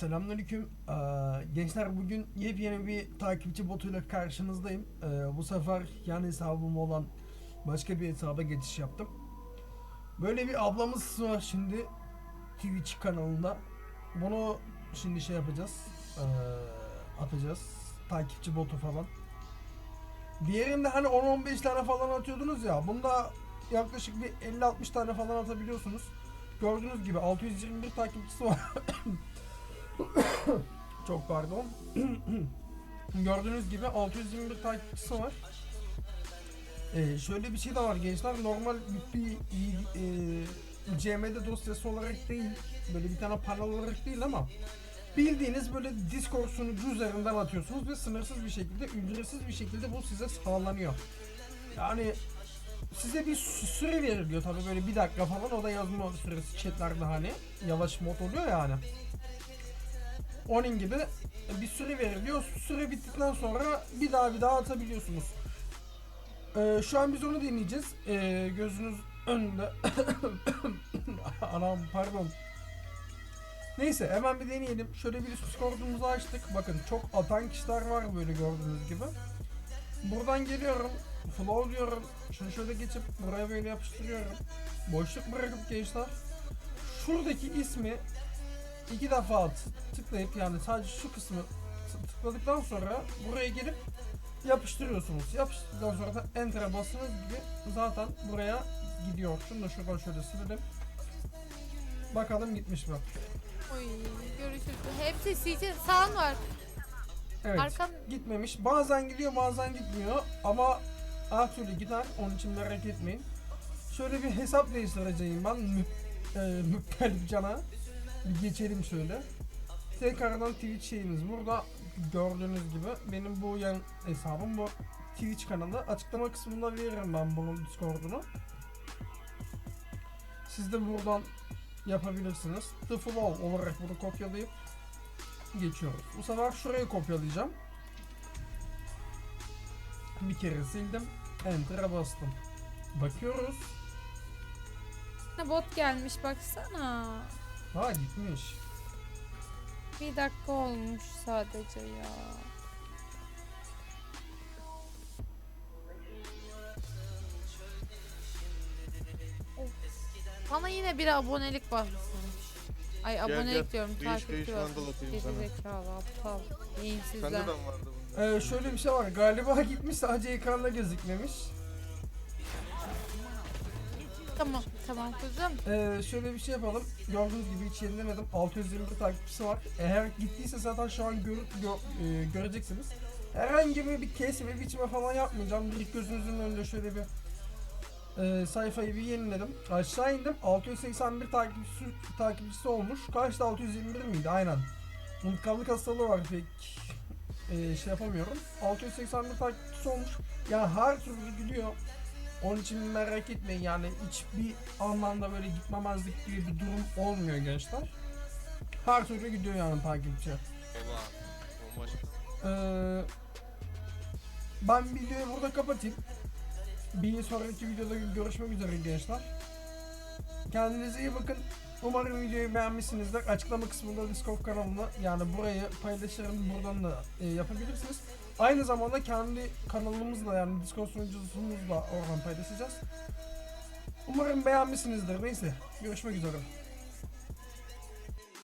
Selamünaleyküm. Ee, gençler bugün yepyeni bir takipçi botuyla karşınızdayım. Ee, bu sefer yan hesabım olan başka bir hesaba geçiş yaptım. Böyle bir ablamız var şimdi Twitch kanalında. Bunu şimdi şey yapacağız. ee, atacağız. Takipçi botu falan. Diğerinde hani 10-15 tane falan atıyordunuz ya. Bunda yaklaşık bir 50-60 tane falan atabiliyorsunuz. Gördüğünüz gibi 621 takipçisi var. Çok pardon. Gördüğünüz gibi 621 takipçisi var. Ee, şöyle bir şey de var gençler. Normal bir e, CMD dosyası olarak değil, böyle bir tane panel olarak değil ama bildiğiniz böyle Discord sunucu üzerinden atıyorsunuz ve sınırsız bir şekilde, ücretsiz bir şekilde bu size sağlanıyor. Yani size bir sü- süre veriliyor tabii böyle bir dakika falan o da yazma süresi chatlerde hani yavaş mod oluyor yani. Onun gibi bir süre veriliyor. Süre bittikten sonra bir daha bir daha atabiliyorsunuz. Ee, şu an biz onu deneyeceğiz. Ee, gözünüz önünde. Anam pardon. Neyse hemen bir deneyelim. Şöyle bir Discord'umuzu açtık. Bakın çok atan kişiler var böyle gördüğünüz gibi. Buradan geliyorum. Flow diyorum. Şunu şöyle geçip buraya böyle yapıştırıyorum. Boşluk bırakıp gençler. Şuradaki ismi iki defa t- tıklayıp yani sadece şu kısmı t- tıkladıktan sonra buraya gelip yapıştırıyorsunuz. Yapıştırdıktan sonra da enter'a bastığınız gibi zaten buraya gidiyor. Şunu da şuradan şöyle silelim. Bakalım gitmiş mi? Oy görüşürüz. Hepsi sizin sağın var. Evet. Arkam Gitmemiş. Bazen gidiyor bazen gitmiyor ama her türlü gider. Onun için merak etmeyin. Şöyle bir hesap değiştireceğim ben. Mü e, Müptel cana. Bir geçelim şöyle. Tekrardan Twitch şeyimiz burada. Gördüğünüz gibi benim bu yan hesabım bu Twitch kanalı. Açıklama kısmında veririm ben bunun Discord'unu. Siz de buradan yapabilirsiniz. The Flow olarak bunu kopyalayıp geçiyoruz. Bu sefer şurayı kopyalayacağım. Bir kere sildim. Enter'a bastım. Bakıyoruz. bot gelmiş baksana. Ha gitmiş. Bir dakika olmuş sadece ya. Of. Bana yine bir abonelik basmış. Ay abonelik gel. diyorum Değiş takipçi değiş basmış. mandal atayım sana. Gerizekalı aptal. Sende Beyinsizler. de mi vardı bunda? Ee, şöyle bir şey var. Galiba gitmiş sadece ekranda gözükmemiş. Tamam tamam kızım. Ee, şöyle bir şey yapalım. Gördüğünüz gibi hiç yenilemedim. 621 takipçisi var. Eğer gittiyse zaten şu an gör, gö- e, göreceksiniz. Herhangi bir, bir kesme, biçme falan yapmayacağım. Bir gözünüzün önünde şöyle bir e, sayfayı bir yeniledim. Aşağı indim. 681 takipçisi, takipçisi olmuş. Kaçta 621 miydi? Aynen. Unutkanlık hastalığı var pek e, şey yapamıyorum. 681 takipçisi olmuş. Ya her türlü gidiyor. Onun için merak etmeyin yani hiçbir anlamda böyle gitmemezlik gibi bir durum olmuyor gençler. Her türlü gidiyor yani takipçi. Baba. Bomba Ee, ben videoyu burada kapatayım. Bir sonraki videoda görüşmek üzere gençler. Kendinize iyi bakın. Umarım videoyu beğenmişsinizdir. Açıklama kısmında Discord kanalını yani burayı paylaşırım. Buradan da e, yapabilirsiniz. Aynı zamanda kendi kanalımızla yani Discord sunucumuzla oradan paylaşacağız. Umarım beğenmişsinizdir. Neyse görüşmek üzere.